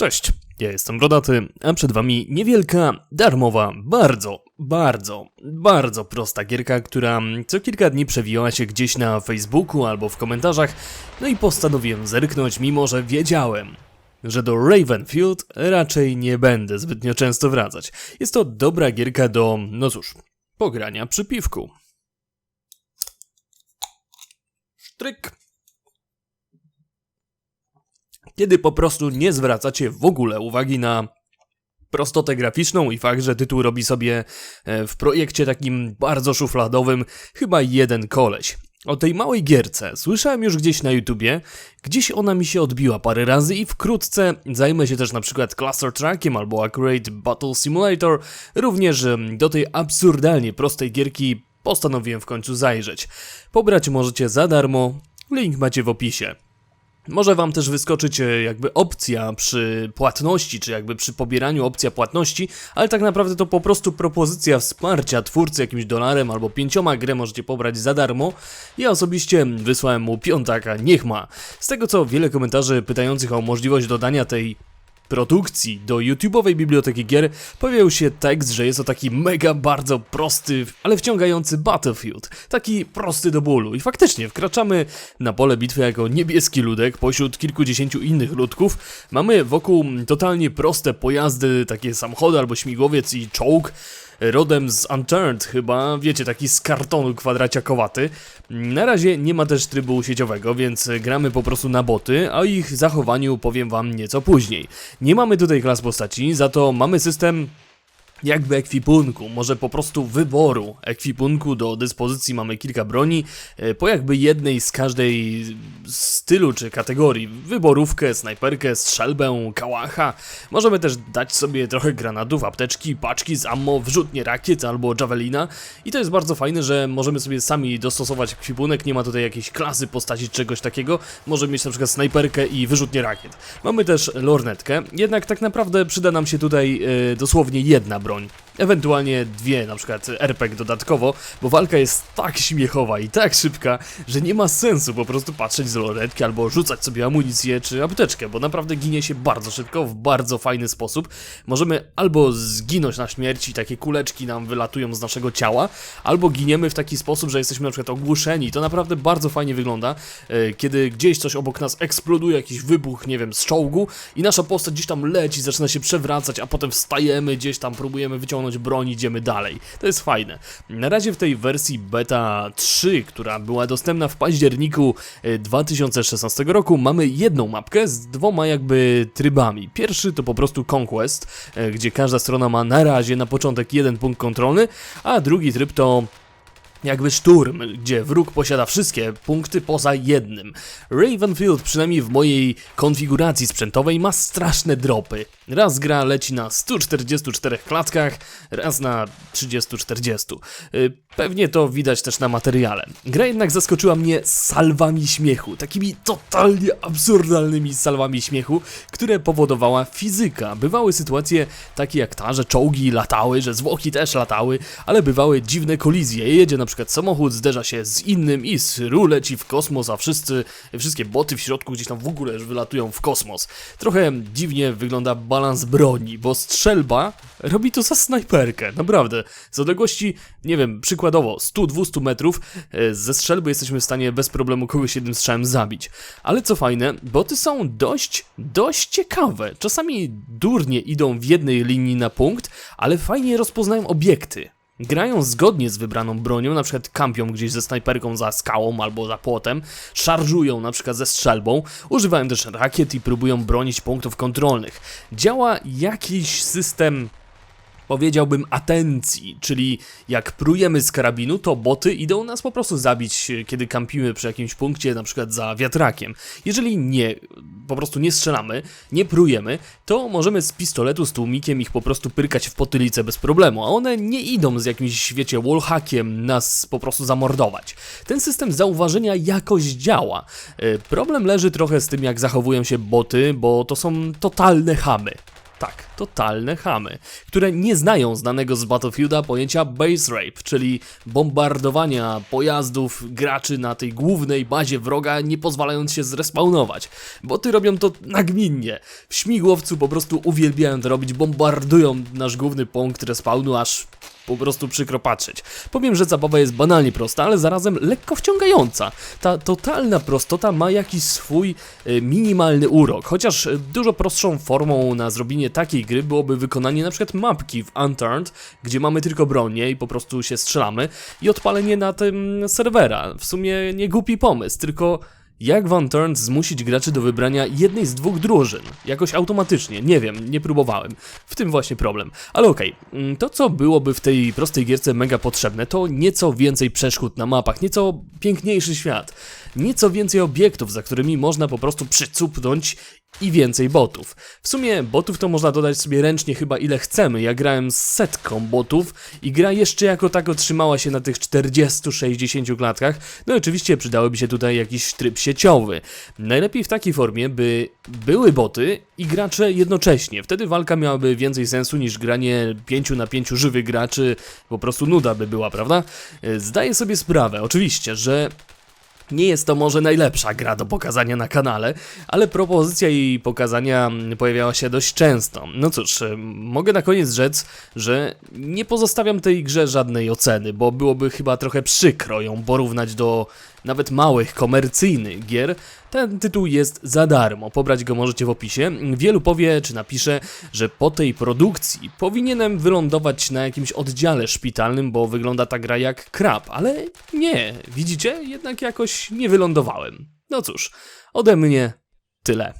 Cześć, ja jestem Brodaty, a przed wami niewielka, darmowa, bardzo, bardzo, bardzo prosta gierka, która co kilka dni przewijała się gdzieś na Facebooku albo w komentarzach, no i postanowiłem zerknąć, mimo że wiedziałem, że do Ravenfield raczej nie będę zbytnio często wracać. Jest to dobra gierka do, no cóż, pogrania przy piwku. Sztryk. Kiedy po prostu nie zwracacie w ogóle uwagi na prostotę graficzną i fakt, że tytuł robi sobie e, w projekcie takim bardzo szufladowym chyba jeden koleś. O tej małej gierce słyszałem już gdzieś na YouTubie, gdzieś ona mi się odbiła parę razy i wkrótce zajmę się też na przykład Cluster Trackiem albo Accurate Battle Simulator. Również do tej absurdalnie prostej gierki postanowiłem w końcu zajrzeć. Pobrać możecie za darmo, link macie w opisie. Może wam też wyskoczyć e, jakby opcja przy płatności, czy jakby przy pobieraniu opcja płatności, ale tak naprawdę to po prostu propozycja wsparcia twórcy jakimś dolarem albo pięcioma grę możecie pobrać za darmo. Ja osobiście wysłałem mu piątaka, niech ma. Z tego co wiele komentarzy pytających o możliwość dodania tej produkcji do YouTube'owej biblioteki gier pojawił się tekst, że jest to taki mega bardzo prosty, ale wciągający Battlefield. Taki prosty do bólu. I faktycznie wkraczamy na pole bitwy jako niebieski ludek pośród kilkudziesięciu innych ludków. Mamy wokół totalnie proste pojazdy, takie samochody albo śmigłowiec i czołg rodem z Unturned chyba, wiecie, taki z kartonu kwadraciakowaty. Na razie nie ma też trybu sieciowego, więc gramy po prostu na boty, a o ich zachowaniu powiem wam nieco później. Nie mamy tutaj klas postaci, za to mamy system jakby ekwipunku, może po prostu wyboru ekwipunku do dyspozycji mamy kilka broni, e, po jakby jednej z każdej stylu czy kategorii, wyborówkę, snajperkę, strzelbę, kałacha, możemy też dać sobie trochę granatów, apteczki, paczki z ammo, wrzutnie rakiet albo javelina. I to jest bardzo fajne, że możemy sobie sami dostosować ekwipunek, nie ma tutaj jakiejś klasy postaci czegoś takiego, możemy mieć na przykład snajperkę i wyrzutnie rakiet. Mamy też lornetkę, jednak tak naprawdę przyda nam się tutaj e, dosłownie jedna broń, LeBron. Ewentualnie dwie, na przykład RPG dodatkowo, bo walka jest tak śmiechowa i tak szybka, że nie ma sensu po prostu patrzeć z lornetki albo rzucać sobie amunicję czy apteczkę, bo naprawdę ginie się bardzo szybko, w bardzo fajny sposób. Możemy albo zginąć na śmierci, takie kuleczki nam wylatują z naszego ciała, albo giniemy w taki sposób, że jesteśmy na przykład ogłuszeni. To naprawdę bardzo fajnie wygląda, e, kiedy gdzieś coś obok nas eksploduje, jakiś wybuch, nie wiem, z czołgu i nasza postać gdzieś tam leci, zaczyna się przewracać, a potem wstajemy, gdzieś tam próbujemy wyciągnąć broń, idziemy dalej. To jest fajne. Na razie w tej wersji beta 3, która była dostępna w październiku e, 2016 roku, mamy jedną mapkę z dwoma jakby trybami. Pierwszy to po prostu Conquest, e, gdzie każda strona ma na razie na początek jeden punkt kontrolny, a drugi tryb to jakby szturm, gdzie wróg posiada wszystkie punkty poza jednym. Ravenfield, przynajmniej w mojej konfiguracji sprzętowej, ma straszne dropy. Raz gra leci na 144 klatkach, raz na 30-40. Pewnie to widać też na materiale. Gra jednak zaskoczyła mnie salwami śmiechu, takimi totalnie absurdalnymi salwami śmiechu, które powodowała fizyka. Bywały sytuacje takie jak ta, że czołgi latały, że zwłoki też latały, ale bywały dziwne kolizje. Jedzie na przykład samochód, zderza się z innym i sru leci w kosmos, a wszyscy, wszystkie boty w środku gdzieś tam w ogóle wylatują w kosmos. Trochę dziwnie wygląda balans broni, bo strzelba robi to za snajperkę, naprawdę. Z odległości, nie wiem, przykładowo 100-200 metrów e, ze strzelby jesteśmy w stanie bez problemu kogoś jednym strzałem zabić. Ale co fajne, boty są dość, dość ciekawe. Czasami durnie idą w jednej linii na punkt, ale fajnie rozpoznają obiekty. Grają zgodnie z wybraną bronią, na przykład kampią gdzieś ze snajperką za skałą albo za płotem, szarżują na przykład ze strzelbą, używają też rakiet i próbują bronić punktów kontrolnych. Działa jakiś system powiedziałbym atencji, czyli jak prujemy z karabinu, to boty idą nas po prostu zabić, kiedy kampimy przy jakimś punkcie, na przykład za wiatrakiem. Jeżeli nie, po prostu nie strzelamy, nie prujemy, to możemy z pistoletu, z tłumikiem ich po prostu pyrkać w potylicę bez problemu, a one nie idą z jakimś, wiecie, wallhackiem nas po prostu zamordować. Ten system zauważenia jakoś działa. E, Problem leży trochę z tym, jak zachowują się boty, bo to są totalne chamy. Tak, totalne chamy, które nie znają znanego z Battlefielda pojęcia base rape, czyli bombardowania pojazdów graczy na tej głównej bazie wroga, nie pozwalając się zrespawnować. Boty robią to nagminnie. W śmigłowcu po prostu uwielbiają to robić, bombardują nasz główny punkt respawnu, aż po prostu przykro patrzeć. Powiem, że zabawa jest banalnie prosta, ale zarazem lekko wciągająca. Ta totalna prostota ma jakiś swój e, minimalny urok, chociaż dużo prostszą formą na zrobienie takiej gry byłoby wykonanie na przykład mapki w Unturned, gdzie mamy tylko bronię i po prostu się strzelamy i odpalenie na tym serwera. W sumie nie głupi pomysł, tylko jak Van Turn zmusić graczy do wybrania jednej z dwóch drużyn? Jakoś automatycznie, nie wiem, nie próbowałem. W tym właśnie problem. Ale okej, mm, to co byłoby w tej prostej gierce mega potrzebne, to nieco więcej przeszkód na mapach, nieco piękniejszy świat, nieco więcej obiektów, za którymi można po prostu przycupnąć i więcej botów. W sumie botów to można dodać sobie ręcznie chyba ile chcemy. Ja grałem z setką botów i gra jeszcze jako tako trzymała się na tych 40-60 klatkach. No i oczywiście przydałyby się tutaj jakiś tryb sieciowy. Najlepiej w takiej formie, by były boty i gracze jednocześnie. Wtedy walka miałaby więcej sensu niż granie 5 na 5 żywych graczy. Po prostu nuda by była, prawda? E, Zdaję sobie sprawę, oczywiście, że nie jest to może najlepsza gra do pokazania na kanale, ale propozycja jej pokazania mm, pojawiała się dość często. No cóż, e, mogę na koniec rzec, że nie pozostawiam tej grze żadnej oceny, bo byłoby chyba trochę przykro ją porównać do nawet małych, komercyjnych gier. Ten tytuł jest za darmo, pobrać go możecie w opisie. Wielu powie, czy napisze, że po tej produkcji powinienem wylądować na jakimś oddziale szpitalnym, bo wygląda ta gra jak krab, ale nie, widzicie? Jednak nie wylądowałem. No cóż, ode mnie tyle.